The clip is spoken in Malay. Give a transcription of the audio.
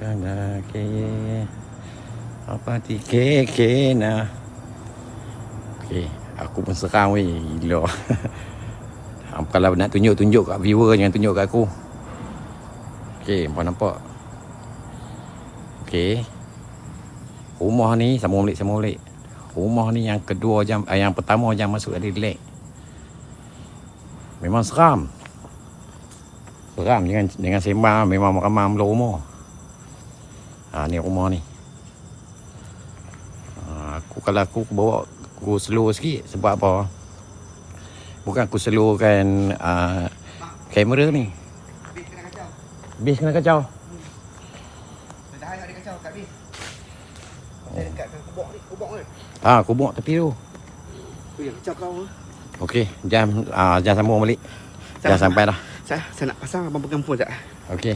dah ke apa ti ke ke na Okey, aku pun seram weh gila. Kalau nak tunjuk-tunjuk kat viewer jangan tunjuk kat aku. Okey, nampak nampak. Okey. Rumah ni sama balik sama balik. Rumah ni yang kedua jam eh, yang pertama jam masuk ada relax. Memang seram. Seram dengan dengan sembang memang ramai belah rumah. Ha ni rumah ni. Ha, aku kalau aku bawa aku slow sikit sebab apa? Bukan aku slowkan uh, kamera ni. Habis kena kacau. Bis kena kacau. Dah ada kacau kat habis. Saya dekat kat kubok ni, kubok ni. Ha, aku bawa tepi tu. Tu yang kacau kau. Okey, jam uh, jam sambung balik. Saya- sampai dah. Saya saya nak pasang abang pegang phone sekejap. Okey.